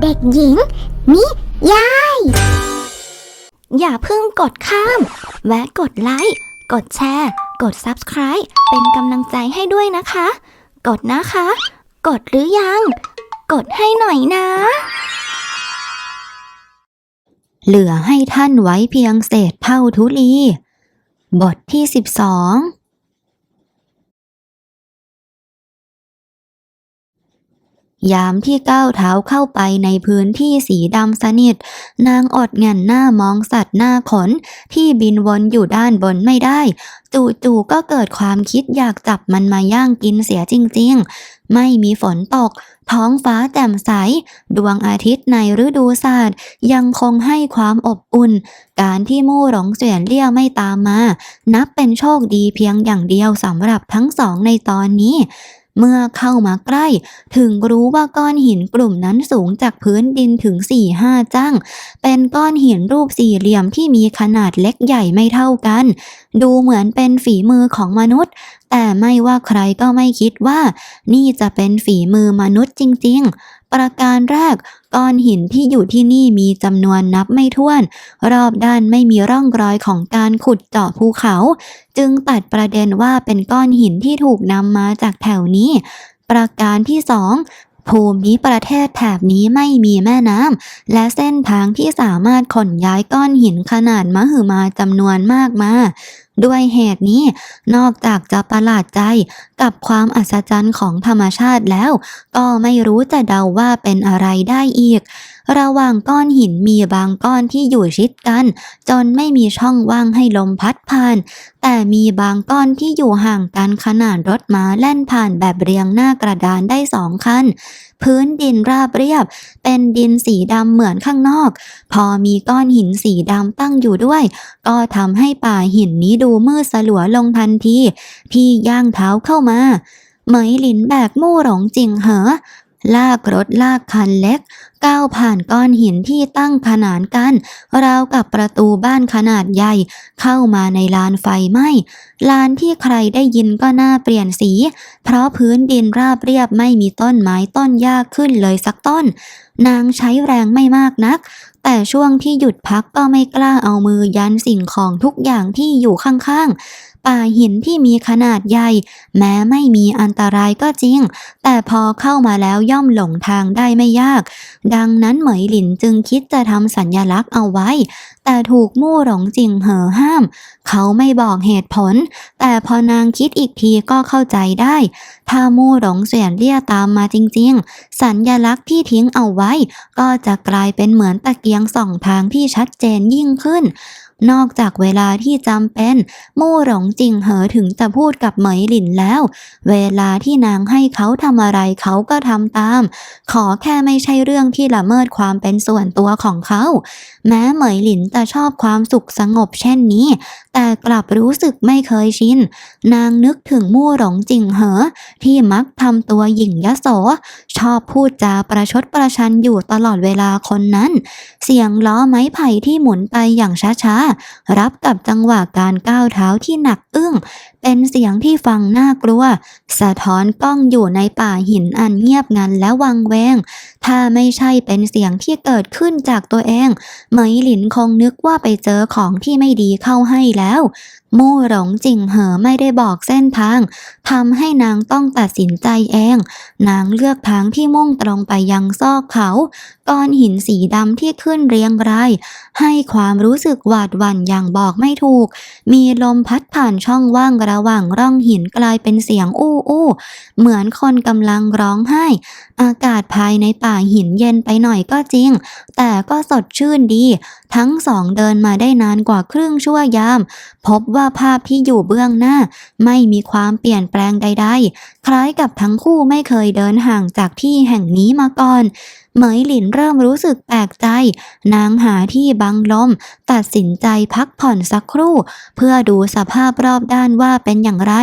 เด็กหญิง นิยาย อย่าเพิ่งกดข้าม แวะกดไลค์ กดแชร์ กด Subscribe เป็นกำลังใจให้ด้วยนะคะ กดนะคะ กดหรือยัง กดให้หน่อยนะ เหลือให้ท่านไว้เพียงเศษเท่าทุลี บทที่ 12 ยามที่ก้าวเท้าเข้าไปในพื้นที่สีดำสนิท นางอดเงันหน้ามองสัตว์หน้าขน ที่บินวนอยู่ด้านบนไม่ได้ จู่ๆก็เกิดความคิดอยากจับมันมาย่างกินเสียจริงๆ ไม่มีฝนตก ท้องฟ้าแจ่มใส ดวงอาทิตย์ในฤดูศาสตร์ยังคงให้ความอบอุ่น การที่มู่หลงเสียนเลี่ยไม่ตามมา นับเป็นโชคดีเพียงอย่างเดียวสำหรับทั้งสองในตอนนี้ เมื่อเข้ามาใกล้ ถึงรู้ว่าก้อนหินกลุ่มนั้นสูงจากพื้นดินถึง4ี่ห้าจังเป็นก้อนหินรูปสี่เหลี่ยมที่มีขนาดเล็กใหญ่ไม่เท่ากัน ดูเหมือนเป็นฝีมือของมนุษย์ แต่ไม่ว่าใครก็ไม่คิดว่า นี่จะเป็นฝีมือมนุษย์จริง ๆ ประการแรกก้อนหินที่อยู่ที่นี่มีจำนวนนับไม่ถ้วน รอบด้านไม่มีร่องรอยของการขุดเจาะภูเขา จึงตัดประเด็นว่าเป็นก้อนหินที่ถูกนำมาจากแถวนี้ ประการที่สองภูมิประเทศแถบนี้ไม่มีแม่น้ำและเส้นทางที่สามารถขนย้ายก้อนหินขนาดมหึมาจำนวนมากมา ด้วยเหตุนี้ นอกจากจะประหลาดใจกับความอัศจรรย์ของธรรมชาติแล้ว ก็ไม่รู้จะเดาว่าเป็นอะไรได้อีก ระหว่างก้อนหินมีบางก้อนที่อยู่ชิดกัน จนไม่มีช่องว่างให้ลมพัดผ่าน แต่มีบางก้อนที่อยู่ห่างกันขนาดรถม้าแล่นผ่านแบบเรียงหน้ากระดานได้สองคันพื้นดินราบเรียบ เป็นดินสีดำเหมือนข้างนอก พอมีก้อนหินสีดำตั้งอยู่ด้วย ก็ทำให้ป่าหินนี้ดูมืดสลัวลงทันที พี่ย่างเท้าเข้ามาเหมยหลินแบกมู่หลงจริงเหอ ลากรถลากคันเล็ก ก้าวผ่านก้อนหินที่ตั้งขนานกัน ราวกับประตูบ้านขนาดใหญ่ เข้ามาในลานไฟไหม้ลานที่ใครได้ยินก็น่าเปลี่ยนสี เพราะพื้นดินราบเรียบไม่มีต้นไม้ต้นหญ้าขึ้นเลยสักต้น นางใช้แรงไม่มากนัก แต่ช่วงที่หยุดพักก็ไม่กล้าเอามือยันสิ่งของทุกอย่างที่อยู่ข้างๆ ป่าหินที่มีขนาดใหญ่ แม้ไม่มีอันตรายก็จริง แต่พอเข้ามาแล้วย่อมหลงทางได้ไม่ยาก ดังนั้นเหมยหลินจึงคิดจะทำสัญญลักษณ์เอาไว้ แต่ถูกมู่หลงจิงเหอห้าม เขาไม่บอกเหตุผล แต่พอนางคิดอีกทีก็เข้าใจได้ ถ้ามู่หลงเสียนเลี่ยตามมาจริง ๆ สัญญลักษณ์ที่ทิ้งเอาไว้ ก็จะกลายเป็นเหมือนตะเกียงส่องทางที่ชัดเจนยิ่งขึ้น นอกจากเวลาที่จำเป็นมู่หลงจิงเหอถึงจะพูดกับเหมยหลินแล้ว เวลาที่นางให้เขาทำอะไรเขาก็ทำตาม ขอแค่ไม่ใช่เรื่องที่ละเมิดความเป็นส่วนตัวของเขา แม้เหมยหลินจะชอบความสุขสงบเช่นนี้ แต่กลับรู้สึกไม่เคยชิน นางนึกถึงมู่หลงจิงเหอ ที่มักทำตัวหยิ่งยโส ชอบพูดจาประชดประชันอยู่ตลอดเวลาคนนั้น เสียงล้อไม้ไผ่ที่หมุนไปอย่างช้าๆ รับกับจังหวะการก้าวเท้าที่หนักอึ้ง เป็นเสียงที่ฟังน่ากลัว สะท้อนกล้องอยู่ในป่าหินอันเงียบงันและวังเวง ถ้าไม่ใช่เป็นเสียงที่เกิดขึ้นจากตัวเอง ไหมหลินคงนึกว่าไปเจอของที่ไม่ดีเข้าให้แล้วมู่หลงจิงเหอไม่ได้บอกเส้นทางทำให้นางต้องตัดสินใจเอง นางเลือกทางที่มุ่งตรงไปยังซอกเขาก้อนหินสีดำที่ขึ้นเรียงรายให้ความรู้สึกหวาดหวั่นอย่างบอกไม่ถูก มีลมพัดผ่านช่องว่างระหว่างร่องหินกลายเป็นเสียงอู้อู้เหมือนคนกำลังร้องไห้ อากาศภายในป่าหินเย็นไปหน่อยก็จริง แต่ก็สดชื่นดี ทั้งสองเดินมาได้นานกว่าครึ่งชั่วยาม พบว่าภาพที่อยู่เบื้องหน้า ไม่มีความเปลี่ยนแปลงใด ๆ คล้ายกับทั้งคู่ไม่เคยเดินห่างจากที่แห่งนี้มาก่อน เหมยหลินเริ่มรู้สึกแปลกใจ นางหาที่บังลม ตัดสินใจพักผ่อนสักครู่ เพื่อดูสภาพรอบด้านว่าเป็นอย่างไร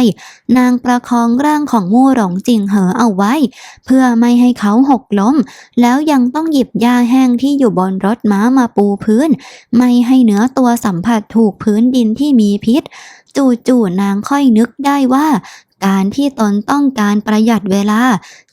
นางประคองร่างของมู่หลงจิงเหอเอาไว้ เพื่อไม่ให้เขาหกล้ม แล้วยังต้องหยิบหญ้าแห้งที่อยู่บนรถม้ามาปูพื้น ไม่ให้เนื้อตัวสัมผัสถูกพื้นดินที่มีพิษ จู่ๆนางค่อยนึกได้ว่าการที่ตนต้องการประหยัดเวลา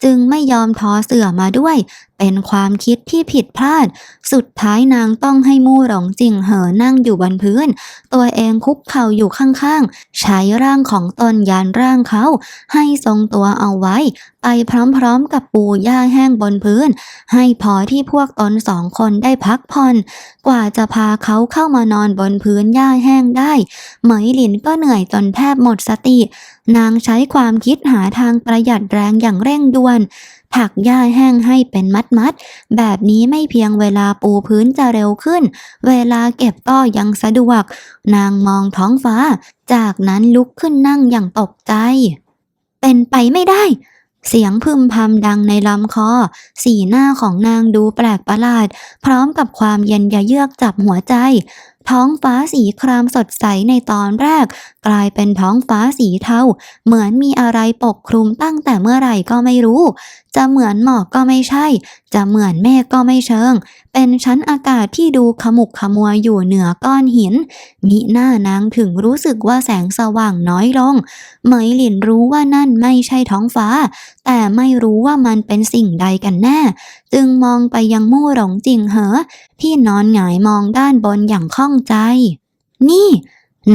จึงไม่ยอมทอเสื่อมาด้วย เป็นความคิดที่ผิดพลาด สุดท้ายนางต้องให้มู่หลงจิงเหอนั่งอยู่บนพื้น ตัวเองคุกเข่าอยู่ข้างๆ ใช้ร่างของตนยันร่างเขา ให้ทรงตัวเอาไว้ ไปพร้อมๆกับปูหญ้าแห้งบนพื้น ให้พอที่พวกตนสองคนได้พักผ่อน กว่าจะพาเขาเข้ามานอนบนพื้นหญ้าแห้งได้ เหมยหลินก็เหนื่อยจนแทบหมดสติ นางใช้ความคิดหาทางประหยัดแรงอย่างเร่งด่วน ถักหญ้าแห้งให้เป็นมัดๆแบบนี้ไม่เพียงเวลาปูพื้นจะเร็วขึ้น เวลาเก็บก็ยังสะดวก นางมองท้องฟ้า จากนั้นลุกขึ้นนั่งอย่างตกใจ เป็นไปไม่ได้ เสียงพึมพำดังในลำคอ สีหน้าของนางดูแปลกประหลาด พร้อมกับความเย็นยะเยือกจับหัวใจ ท้องฟ้าสีครามสดใสในตอนแรก กลายเป็นท้องฟ้าสีเทา เหมือนมีอะไรปกคลุมตั้งแต่เมื่อไหร่ก็ไม่รู้ จะเหมือนหมอกก็ไม่ใช่ จะเหมือนเมฆก็ไม่เชิง เป็นชั้นอากาศที่ดูขมุกขมัวอยู่เหนือก้อนหิน มิหน้านางถึงรู้สึกว่าแสงสว่างน้อยลง เหมยหลินรู้ว่านั่นไม่ใช่ท้องฟ้าแต่ไม่รู้ว่ามันเป็นสิ่งใดกันแน่ จึงมองไปยังมู่หลงจิงเหอ ที่นอนหงายมองด้านบนอย่างข้องใจ นี่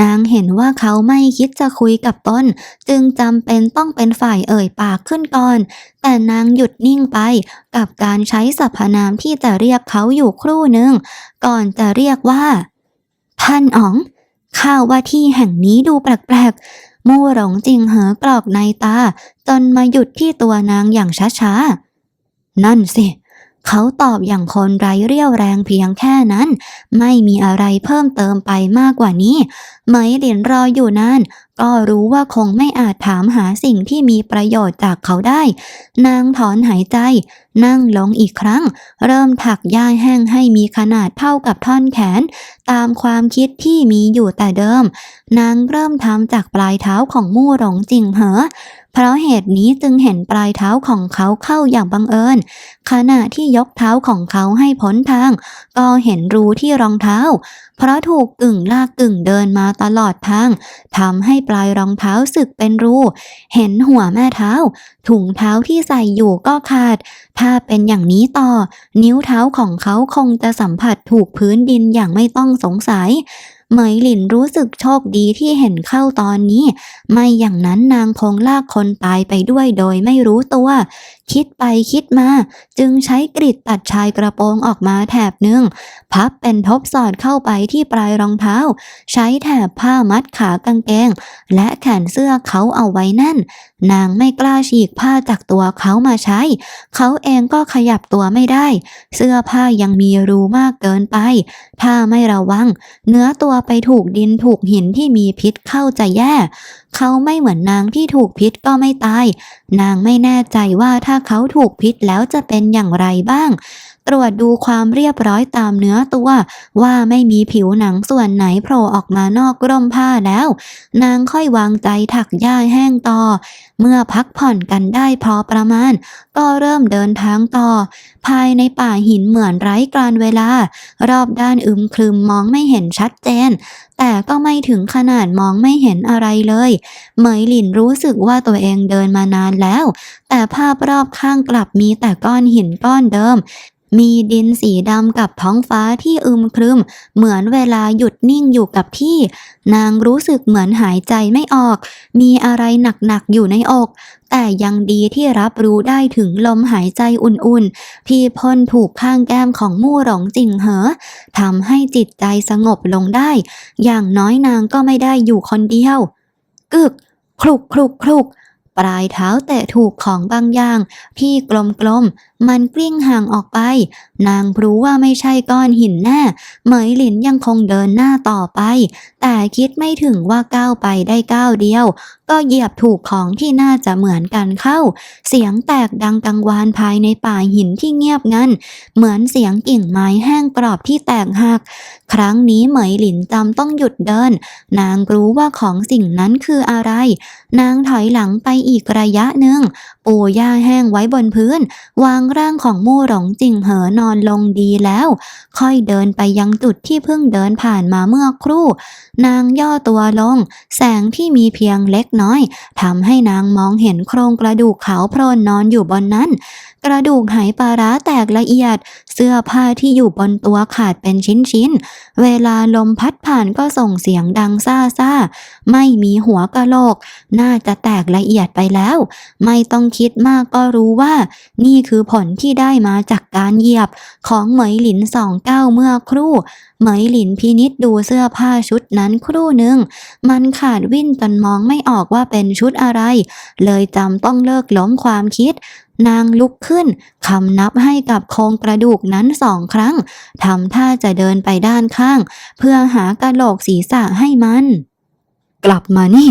นางเห็นว่าเขาไม่คิดจะคุยกับตนจึงจำเป็นต้องเป็นฝ่ายเอ่ยปากขึ้นก่อน แต่นางหยุดนิ่งไปกับการใช้สรรพนามที่จะเรียกเขาอยู่ครู่หนึ่ง ก่อนจะเรียกว่า ท่านอ๋อง ข้าว่าที่แห่งนี้ดูแปลกๆ มู่หลงจิงเหอกรอกในตา จนมาหยุดที่ตัวนางอย่างช้าๆ นั่นสิ เขาตอบอย่างคนไร้เรี่ยวแรงเพียงแค่นั้น ไม่มีอะไรเพิ่มเติมไปมากกว่านี้เหมยหลินรออยู่นานก็รู้ว่าคงไม่อาจถามหาสิ่งที่มีประโยชน์จากเขาได้ นางถอนหายใจ นั่งลงอีกครั้ง เริ่มถักหญ้าแห้งให้มีขนาดเท่ากับท่อนแขน ตามความคิดที่มีอยู่แต่เดิม นางเริ่มทำจากปลายเท้าของมู่หลงจิงเหอ เพราะเหตุนี้จึงเห็นปลายเท้าของเขาเข้าอย่างบังเอิญ ขณะที่ยกเท้าของเขาให้พ้นทาง ก็เห็นรูที่รองเท้า เพราะถูกกึ่งลากกึ่งเดินมาตลอดทางทำให้ปลายรองเท้าสึกเป็นรู เห็นหัวแม่เท้า ถุงเท้าที่ใส่อยู่ก็ขาด ถ้าเป็นอย่างนี้ต่อ นิ้วเท้าของเขาคงจะสัมผัสถูกพื้นดินอย่างไม่ต้องสงสัย เหมยหลินรู้สึกโชคดีที่เห็นเข้าตอนนี้ ไม่อย่างนั้นนางคงลากคนตายไปด้วยโดยไม่รู้ตัว คิดไปคิดมา จึงใช้กริดตัดชายกระโปรงออกมาแถบหนึ่ง พับเป็นทบสอดเข้าไปที่ปลายรองเท้า ใช้แถบผ้ามัดขากางเกง และแขนเสื้อเขาเอาไว้แน่น นางไม่กล้าฉีกผ้าจากตัวเขามาใช้ เขาเองก็ขยับตัวไม่ได้ เสื้อผ้ายังมีรูมากเกินไป ถ้าไม่ระวัง เนื้อตัวไปถูกดินถูกหินที่มีพิษเข้าจะแย่ เขาไม่เหมือนนางที่ถูกพิษก็ไม่ตาย นางไม่แน่ใจว่าถ้าเขาถูกพิษแล้วจะเป็นอย่างไรบ้าง ตรวจดูความเรียบร้อยตามเนื้อตัว ว่าไม่มีผิวหนังส่วนไหนโผล่ออกมานอกร่มผ้าแล้ว นางค่อยวางใจถักหญ้าแห้งต่อ เมื่อพักผ่อนกันได้พอประมาณ ก็เริ่มเดินทางต่อ ภายในป่าหินเหมือนไร้การเวลา รอบด้านอึมครึมมองไม่เห็นชัดเจน แต่ก็ไม่ถึงขนาดมองไม่เห็นอะไรเลย เหมยหลินรู้สึกว่าตัวเองเดินมานานแล้ว แต่ภาพรอบข้างกลับมีแต่ก้อนหินก้อนเดิม มีดินสีดำกับท้องฟ้าที่อึมครึม เหมือนเวลาหยุดนิ่งอยู่กับที่ นางรู้สึกเหมือนหายใจไม่ออก มีอะไรหนักๆอยู่ในอก แต่ยังดีที่รับรู้ได้ถึงลมหายใจอุ่นๆ ที่พ่นถูกข้างแก้มของมู่หลงจิงเหอทำให้จิตใจสงบลงได้ อย่างน้อยนางก็ไม่ได้อยู่คนเดียว กึกคลุกคลุกคลุกปลายเท้าแตะถูกของบางอย่างที่กลมมันกลิ้งห่างออกไป นางรู้ว่าไม่ใช่ก้อนหินแน่เหมยหลินยังคงเดินหน้าต่อไป แต่คิดไม่ถึงว่าก้าวไปได้ก้าวเดียว ก็เหยียบถูกของที่น่าจะเหมือนกันเข้า เสียงแตกดังกังวานภายในป่าหินที่เงียบงันเหมือนเสียงกิ่งไม้แห้งกรอบที่แตกหัก ครั้งนี้เหมยหลินจำต้องหยุดเดิน นางรู้ว่าของสิ่งนั้นคืออะไร นางถอยหลังไปอีกระยะหนึ่งปูหญ้าแห้งไว้บนพื้น วางร่างของมู่หลงจิงเหอนอนลงดีแล้ว ค่อยเดินไปยังจุดที่เพิ่งเดินผ่านมาเมื่อครู่ นางย่อตัวลง แสงที่มีเพียงเล็กน้อยทำให้นางมองเห็นโครงกระดูกขาวโพลนนอนอยู่บนนั้น กระดูกหายปลาร้าแตกละเอียด เสื้อผ้าที่อยู่บนตัวขาดเป็นชิ้นๆ เวลาลมพัดผ่านก็ส่งเสียงดังซ่าซ่าไม่มีหัวกะโหลก น่าจะแตกละเอียดไปแล้ว ไม่ต้องคิดมากก็รู้ว่า นี่คือผลที่ได้มาจากการเหยียบของเหมยหลินสองเก้าเมื่อครู่ เหมยหลินพินิษดูเสื้อผ้าชุดนั้นครู่หนึ่ง มันขาดวิ่นจนมองไม่ออกว่าเป็นชุดอะไร เลยจำต้องเลิกล้มความคิดนางลุกขึ้น คำนับให้กับโครงกระดูกนั้นสองครั้ง ทำท่าจะเดินไปด้านข้าง เพื่อหากระโหลกศีรษะให้มัน กลับมานี่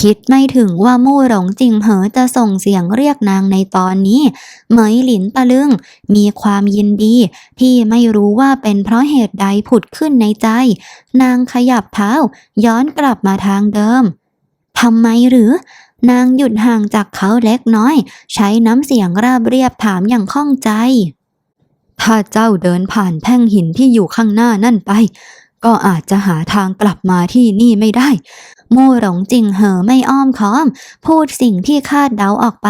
คิดไม่ถึงว่ามู่หลงจริงเหอจะส่งเสียงเรียกนางในตอนนี้ เหมยหลินตะลึง มีความยินดี ที่ไม่รู้ว่าเป็นเพราะเหตุใดผุดขึ้นในใจ นางขยับเท้า ย้อนกลับมาทางเดิมทำไมหรือ นางหยุดห่างจากเขาเล็กน้อย ใช้น้ำเสียงราบเรียบถามอย่างข้องใจ ถ้าเจ้าเดินผ่านแท่งหินที่อยู่ข้างหน้านั่นไป ก็อาจจะหาทางกลับมาที่นี่ไม่ได้ มู่หลงจริงเหอไม่อ้อมค้อม พูดสิ่งที่คาดเดาออกไป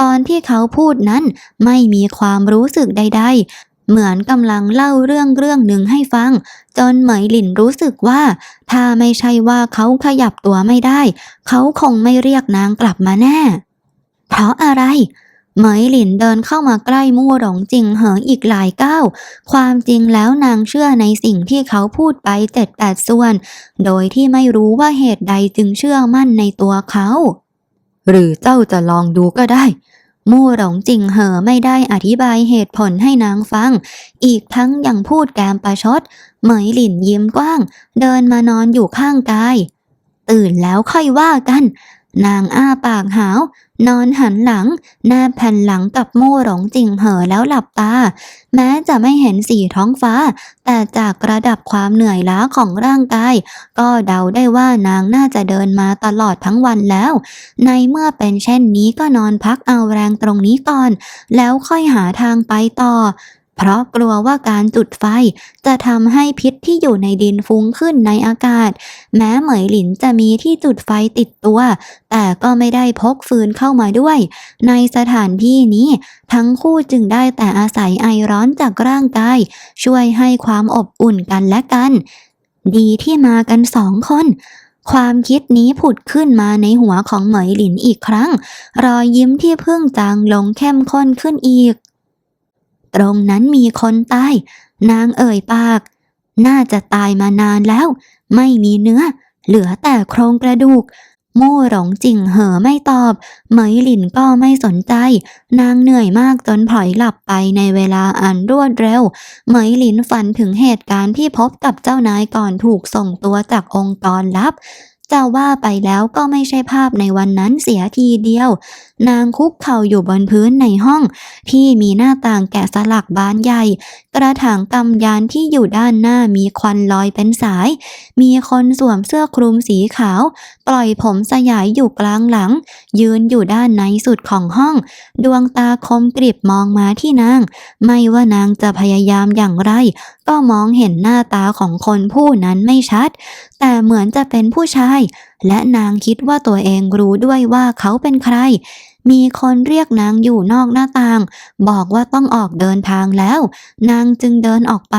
ตอนที่เขาพูดนั้นไม่มีความรู้สึกใด ๆ เหมือนกำลังเล่าเรื่องเรื่องหนึ่งให้ฟัง จนเหมยหลินรู้สึกว่า ถ้าไม่ใช่ว่าเขาขยับตัวไม่ได้ เขาคงไม่เรียกนางกลับมาแน่ เพราะอะไร เหมยหลินเดินเข้ามาใกล้มู่หลงจิงเหออีกหลายก้าวความจริงแล้วนางเชื่อในสิ่งที่เขาพูดไปเจ็ดแปดส่วน โดยที่ไม่รู้ว่าเหตุใดจึงเชื่อมั่นในตัวเขา หรือเจ้าจะลองดูก็ได้ มู่หลงจิงเหอไม่ได้อธิบายเหตุผลให้นางฟัง อีกทั้งยังพูดแกมประชด เหมยหลินยิ้มกว้าง เดินมานอนอยู่ข้างกาย ตื่นแล้วค่อยว่ากัน นางอ้าปากหาว นอนหันหลังแนบแผ่นหลังกับมู่หลงจิงเหอแล้วหลับตา แม้จะไม่เห็นสีท้องฟ้า แต่จากระดับความเหนื่อยล้าของร่างกาย ก็เดาได้ว่านางน่าจะเดินมาตลอดทั้งวันแล้ว ในเมื่อเป็นเช่นนี้ก็นอนพักเอาแรงตรงนี้ก่อน แล้วค่อยหาทางไปต่อ เพราะกลัวว่าการจุดไฟจะทำให้พิษที่อยู่ในดินฟุ้งขึ้นในอากาศ แม้เหมยหลินจะมีที่จุดไฟติดตัว แต่ก็ไม่ได้พกฟืนเข้ามาด้วย ในสถานที่นี้ ทั้งคู่จึงได้แต่อาศัยไอร้อนจากร่างกาย ช่วยให้ความอบอุ่นกันและกัน ดีที่มากันสองคนความคิดนี้ผุดขึ้นมาในหัวของเหมยหลินอีกครั้ง รอยยิ้มที่เพิ่งจางลงเข้มข้นขึ้นอีก ตรงนั้นมีคนตาย นางเอ่ยปาก น่าจะตายมานานแล้ว ไม่มีเนื้อ เหลือแต่โครงกระดูกมู่หลงจิงเหอไม่ตอบ เหมยหลินก็ไม่สนใจ นางเหนื่อยมากจนพลอยหลับไปในเวลาอันรวดเร็ว เหมยหลินฝันถึงเหตุการณ์ที่พบกับเจ้านายก่อนถูกส่งตัวจากองค์กรลับจะว่าไปแล้วก็ไม่ใช่ภาพในวันนั้นเสียทีเดียว นางคุกเข่าอยู่บนพื้นในห้องที่มีหน้าต่างแกะสลักบานใหญ่ กระถางกำยานที่อยู่ด้านหน้ามีควันลอยเป็นสาย มีคนสวมเสื้อคลุมสีขาว ปล่อยผมสยายอยู่กลางหลัง ยืนอยู่ด้านในสุดของห้อง ดวงตาคมกริบมองมาที่นาง ไม่ว่านางจะพยายามอย่างไร ก็มองเห็นหน้าตาของคนผู้นั้นไม่ชัด แต่เหมือนจะเป็นผู้ชาย และนางคิดว่าตัวเองรู้ด้วยว่าเขาเป็นใคร มีคนเรียกนางอยู่นอกหน้าต่าง บอกว่าต้องออกเดินทางแล้ว นางจึงเดินออกไป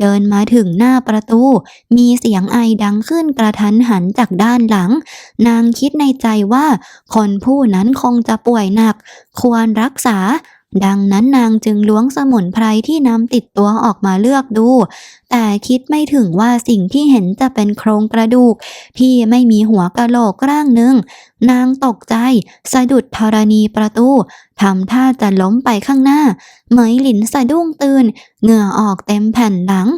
เดินมาถึงหน้าประตู มีเสียงไอดังขึ้นกระทันหันจากด้านหลัง นางคิดในใจว่า คนผู้นั้นคงจะป่วยหนัก ควรรักษา ดังนั้นนางจึงล้วงสมุนไพรที่นำติดตัวออกมาเลือกดู แต่คิดไม่ถึงว่าสิ่งที่เห็นจะเป็นโครงกระดูก ที่ไม่มีหัวกะโหลกร่างหนึ่ง นางตกใจ สะดุดธรณีประตูทำท่าจะล้มไปข้างหน้า เหมยหลินสะดุ้งตื่น เหงื่อออกเต็มแผ่นหลัง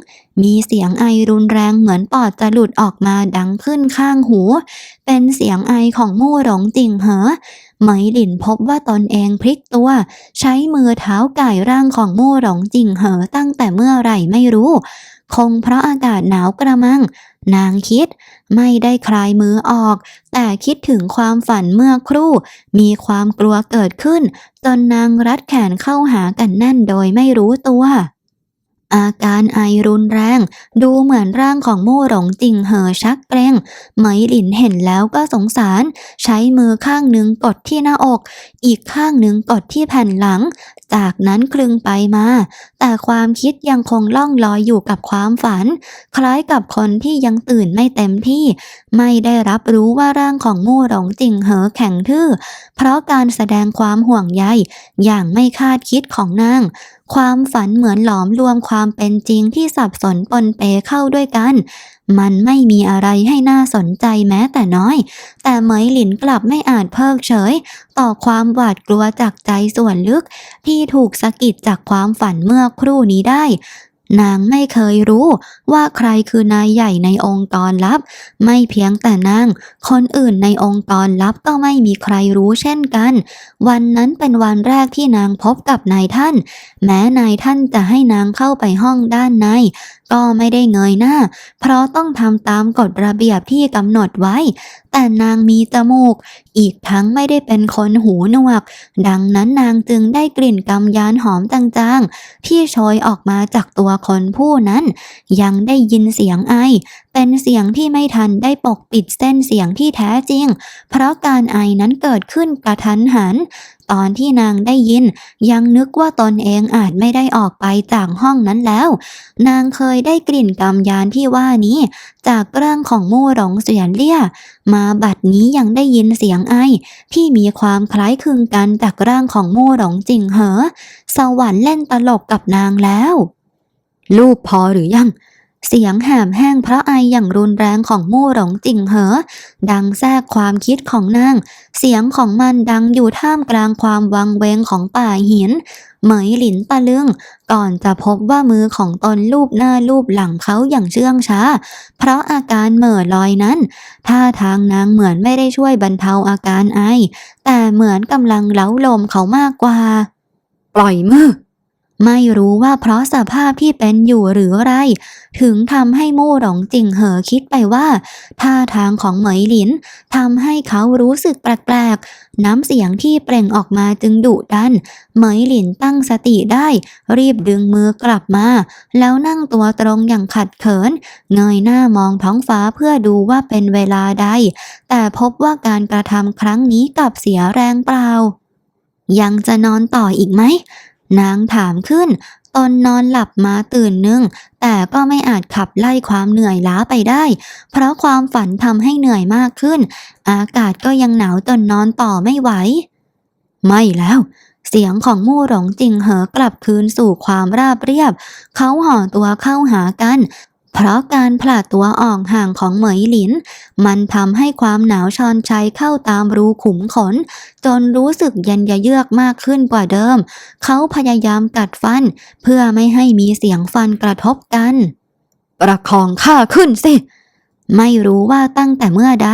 มีเสียงไอรุนแรงเหมือนปอดจะหลุดออกมาดังขึ้นข้างหู เป็นเสียงไอของมู่หลงจิงเหอ เหมหลินพบว่าตนเองพลิกตัว ใช้มือเท้าก่ายร่างของมู่หลงจิงเหอตั้งแต่เมื่อไหร่ไม่รู้ คงเพราะอากาศหนาวกระมัง นางคิด ไม่ได้คลายมือออก แต่คิดถึงความฝันเมื่อครู่ มีความกลัวเกิดขึ้น จนนางรัดแขนเข้าหากันแน่นโดยไม่รู้ตัว อาการไอรุนแรง ดูเหมือนร่างของมู่หลงจิงเหอชักเกรงไหมหลินเห็นแล้วก็สงสาร ใช้มือข้างหนึ่งกดที่หน้าอก อีกข้างหนึ่งกดที่แผ่นหลัง จากนั้นคลึงไปมา แต่ความคิดยังคงล่องลอยอยู่กับความฝัน คล้ายกับคนที่ยังตื่นไม่เต็มที่ ไม่ได้รับรู้ว่าร่างของมู่หลงจิงเหอแข็งทื่อ เพราะการแสดงความห่วงใยอย่างไม่คาดคิดของนาง ความฝันเหมือนหลอมรวมความเป็นจริงที่สับสนปนเปเข้าด้วยกัน มันไม่มีอะไรให้น่าสนใจแม้แต่น้อย แต่เหมยหลินกลับไม่อาจเพิกเฉย ต่อความหวาดกลัวจากใจส่วนลึก ที่ถูกสะกิดจากความฝันเมื่อครู่นี้ได้ นางไม่เคยรู้ว่าใครคือนายใหญ่ในองค์กรลับ ไม่เพียงแต่นาง คนอื่นในองค์กรลับก็ไม่มีใครรู้เช่นกัน วันนั้นเป็นวันแรกที่นางพบกับนายท่าน แม้นายท่านจะให้นางเข้าไปห้องด้านใน ก็ไม่ได้เงยหน้า เพราะต้องทำตามกฎระเบียบที่กำหนดไว้ แต่นางมีจมูก อีกทั้งไม่ได้เป็นคนหูหนวก ดังนั้นนางจึงได้กลิ่นกำยานหอมจางๆ ที่โชยออกมาจากตัวคนผู้นั้น ยังได้ยินเสียงไอ เป็นเสียงที่ไม่ทันได้ปกปิดเส้นเสียงที่แท้จริง เพราะการไอนั้นเกิดขึ้นกระทันหัน ตอนที่นางได้ยิน ยังนึกว่าตนเองอาจไม่ได้ออกไปจากห้องนั้นแล้ว นางเคยได้กลิ่นกำยานที่ว่านี้ จากร่างของมู่หลงเสียนเลี่ย มาบัดนี้ยังได้ยินเสียงไอ ที่มีความคล้ายคลึงกันจากร่างของมู่หลงจริงเหอ สวรรค์เล่นตลกกับนางแล้ว ลูกพอหรือยัง เสียงแหบแห้งเพราะไออย่างรุนแรงของมู่หลงจิงเหอ ดังแทรกความคิดของนาง เสียงของมันดังอยู่ท่ามกลางความวังเวงของป่าหิน เหมยหลินตะลึง ก่อนจะพบว่ามือของตนลูบหน้าลูบหลังเขาอย่างเชื่องช้า เพราะอาการเหม่อลอยนั้นท่าทางนางเหมือนไม่ได้ช่วยบรรเทาอาการไอ แต่เหมือนกำลังเล้าลมเขามากกว่า ปล่อยมือ ไม่รู้ว่าเพราะสภาพที่เป็นอยู่หรืออะไร ถึงทำให้มู่หลงจิงเหอคิดไปว่าท่าทางของเหมยหลินทำให้เขารู้สึกแปลกๆ น้ำเสียงที่เปล่งออกมาจึงดุดัน เหมยหลินตั้งสติได้ รีบดึงมือกลับมา แล้วนั่งตัวตรงอย่างขัดเขิน เงยหน้ามองท้องฟ้าเพื่อดูว่าเป็นเวลาใด แต่พบว่าการกระทำครั้งนี้กลับเสียแรงเปล่ายังจะนอนต่ออีกไหม นางถามขึ้น ตอนนอนหลับมาตื่นหนึ่งแต่ก็ไม่อาจขับไล่ความเหนื่อยล้าไปได้ เพราะความฝันทำให้เหนื่อยมากขึ้น อากาศก็ยังหนาวจนนอนต่อไม่ไหว ไม่แล้ว เสียงของมู่หลงจิงเหอกลับคืนสู่ความราบเรียบ เขาห่อตัวเข้าหากัน เพราะการผลัดตัวอ่อกห่างของเหมยหลิน มันทำให้ความหนาวชอนชัยเข้าตามรูขุมขน จนรู้สึกเย็นยะเยือกมากขึ้นกว่าเดิม เขาพยายามกัดฟัน เพื่อไม่ให้มีเสียงฟันกระทบกัน ประคองข้าขึ้นสิไม่รู้ว่าตั้งแต่เมื่อใด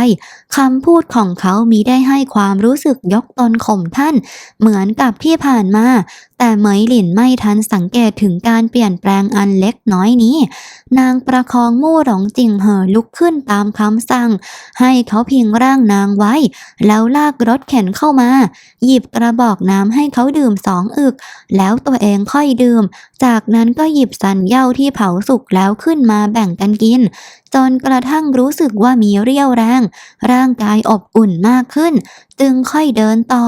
คำพูดของเขามีได้ให้ความรู้สึกยกตนข่มท่าน เหมือนกับที่ผ่านมา แต่เหมยหลินไม่ทันสังเกตถึงการเปลี่ยนแปลงอันเล็กน้อยนี้ นางประคองมู่หลงจิงเหอลุกขึ้นตามคำสั่ง ให้เขาพิงร่างนางไว้ แล้วลากรถเข็นเข้ามา หยิบกระบอกน้ำให้เขาดื่มสองอึก แล้วตัวเองค่อยดื่ม จากนั้นก็หยิบสันเย้าที่เผาสุกแล้วขึ้นมาแบ่งกันกิน จนกระทั่งรู้สึกว่ามีเรี่ยวแรง ร่างกายอบอุ่นมากขึ้น จึงค่อยเดินต่อ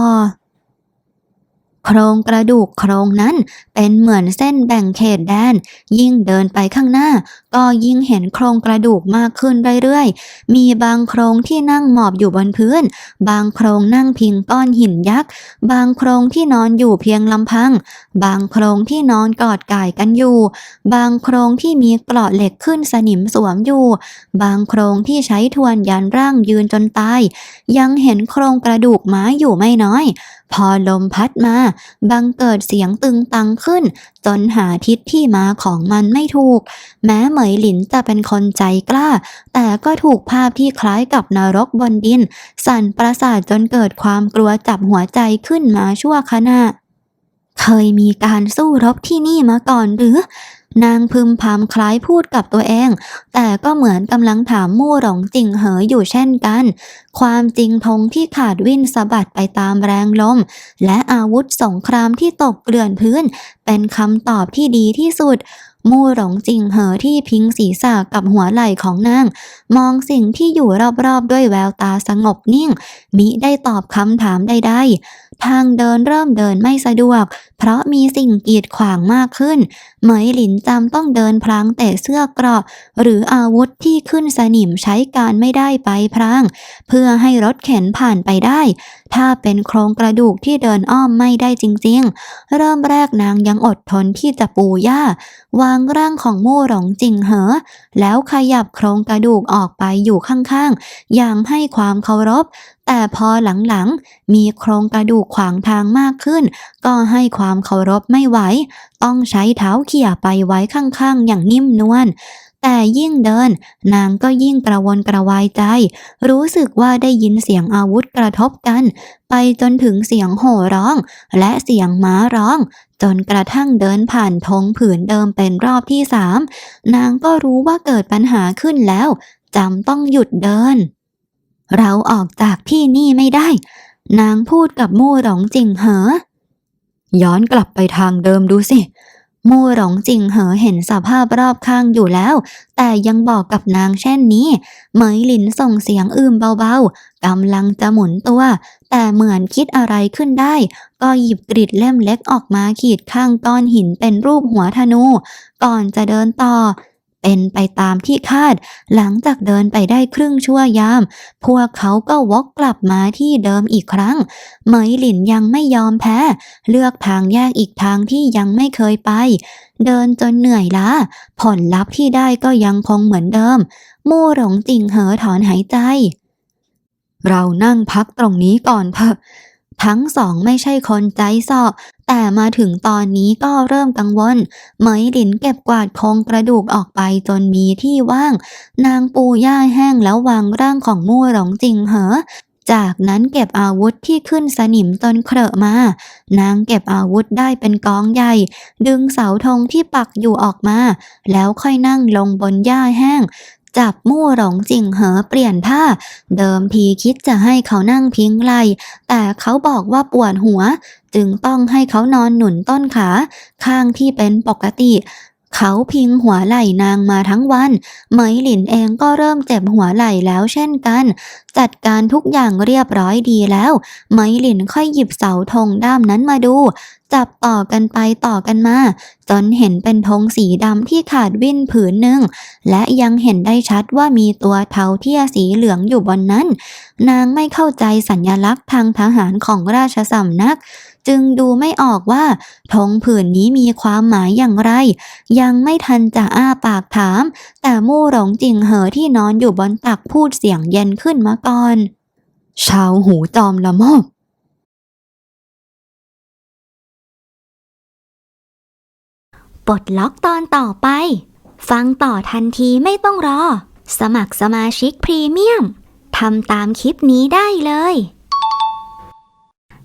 โครงกระดูกโครงนั้นเป็นเหมือนเส้นแบ่งเขตแดน ยิ่งเดินไปข้างหน้า ก็ยิ่งเห็นโครงกระดูกมากขึ้นเรื่อยๆ มีบางโครงที่นั่งหมอบอยู่บนพื้น บางโครงนั่งพิงก้อนหินยักษ์ บางโครงที่นอนอยู่เพียงลำพัง บางโครงที่นอนกอดก่ายกันอยู่ บางโครงที่มีเกราะเหล็กขึ้นสนิมสวมอยู่ บางโครงที่ใช้ทวนยันร่างยืนจนตาย ยังเห็นโครงกระดูกม้าอยู่ไม่น้อย พอลมพัดมาบังเกิดเสียงตึงตังขึ้น จนหาทิศที่มาของมันไม่ถูก แม้เหมยหลินจะเป็นคนใจกล้า แต่ก็ถูกภาพที่คล้ายกับนรกบนดิน สั่นประสาทจนเกิดความกลัวจับหัวใจขึ้นมาชั่วขณะเคยมีการสู้รบที่นี่มาก่อนหรือ นางพึมพำคล้ายพูดกับตัวเอง แต่ก็เหมือนกำลังถามมู่หลงจิงเหออยู่เช่นกัน ความจริงธงที่ขาดวิ่นสะบัดไปตามแรงลม และอาวุธสงครามที่ตกเกลื่อนพื้น เป็นคำตอบที่ดีที่สุด มู่หลงจิงเหอที่พิงศีรษะกับหัวไหล่ของนาง มองสิ่งที่อยู่รอบๆด้วยแววตาสงบนิ่งมิได้ตอบคำถามใดๆ ทางเดินเริ่มเดินไม่สะดวก เพราะมีสิ่งกีดขวางมากขึ้น เหมยหลินจำต้องเดินพลางแต่เสื้อเกราะหรืออาวุธที่ขึ้นสนิมใช้การไม่ได้ไปพลาง เพื่อให้รถเข็นผ่านไปได้ ถ้าเป็นโครงกระดูกที่เดินอ้อมไม่ได้จริงๆ เริ่มแรกนางยังอดทนที่จะปูย่า วางร่างของมู่หลงจริงเหอ แล้วขยับโครงกระดูกออกไปอยู่ข้างๆ อย่างให้ความเคารพ แต่พอหลังๆ มีโครงกระดูกขวางทางมากขึ้น ก็ให้ความเคารพไม่ไหว ต้องใช้เท้าเขี่ยไปไว้ข้างๆ อย่างนิ่มนวลแต่ยิ่งเดิน นางก็ยิ่งกระวนกระวายใจ รู้สึกว่าได้ยินเสียงอาวุธกระทบกัน ไปจนถึงเสียงโห่ร้อง และเสียงม้าร้อง จนกระทั่งเดินผ่านธงผืนเดิมเป็นรอบที่สามนางก็รู้ว่าเกิดปัญหาขึ้นแล้วจำต้องหยุดเดิน เราออกจากที่นี่ไม่ได้ นางพูดกับมู่หลงจิงเหอ ย้อนกลับไปทางเดิมดูสิ มู่หลงจิงเหอเห็นสภาพรอบข้างอยู่แล้ว แต่ยังบอกกับนางเช่นนี้ เหมยหลินส่งเสียงอืมเบาๆกำลังจะหมุนตัว แต่เหมือนคิดอะไรขึ้นได้ ก็หยิบกริดเล่มเล็กออกมาขีดข้างก้อนหินเป็นรูปหัวธนู ก่อนจะเดินต่อ เป็นไปตามที่คาด หลังจากเดินไปได้ครึ่งชั่วยาม พวกเขาก็วกกลับมาที่เดิมอีกครั้ง เหมยหลินยังไม่ยอมแพ้ เลือกทางแยกอีกทางที่ยังไม่เคยไป เดินจนเหนื่อยล้า ผลลัพธ์ที่ได้ก็ยังคงเหมือนเดิม มู่หลงจิงเหอถอนหายใจ เรานั่งพักตรงนี้ก่อนเถอะทั้งสองไม่ใช่คนใจเสาะ แต่มาถึงตอนนี้ก็เริ่มกังวลเหมยหลินเก็บกวาดโครงกระดูกออกไปจนมีที่ว่าง นางปูย่าแห้งแล้ววางร่างของมู่หลงจริงเหอจากนั้นเก็บอาวุธที่ขึ้นสนิมจนเครอะมา นางเก็บอาวุธได้เป็นกองใหญ่ ดึงเสาธงที่ปักอยู่ออกมา แล้วค่อยนั่งลงบนหญ้าแห้ง จับมู่หลงจิงเหอเปลี่ยนท่า เดิมทีคิดจะให้เขานั่งพิงไหลแต่เขาบอกว่าปวดหัว จึงต้องให้เขานอนหนุนต้นขา ข้างที่เป็นปกติ เขาพิงหัวไหล่นางมาทั้งวันเหมหลินเองก็เริ่มเจ็บหัวไหล่แล้วเช่นกัน จัดการทุกอย่างเรียบร้อยดีแล้วเหมหลินค่อยหยิบเสาธงด้ามนั้นมาดู จับต่อกันไปต่อกันมา จนเห็นเป็นธงสีดำที่ขาดวิ่นผืนหนึ่ง และยังเห็นได้ชัดว่ามีตัวเทาเที่ยสีเหลืองอยู่บนนั้น นางไม่เข้าใจสัญญลักษณ์ทางทหารของราชสำนัก จึงดูไม่ออกว่าธงผืนนี้มีความหมายอย่างไร ยังไม่ทันจะอ้าปากถาม แต่มู่หลงจิงเหอที่นอนอยู่บนตักพูดเสียงเย็นขึ้นมาก่อน ชาวหูจอมละโมบปลดล็อกตอนต่อไป ฟังต่อทันทีไม่ต้องรอ สมัครสมาชิกพรีเมียมทำตามคลิปนี้ได้เลย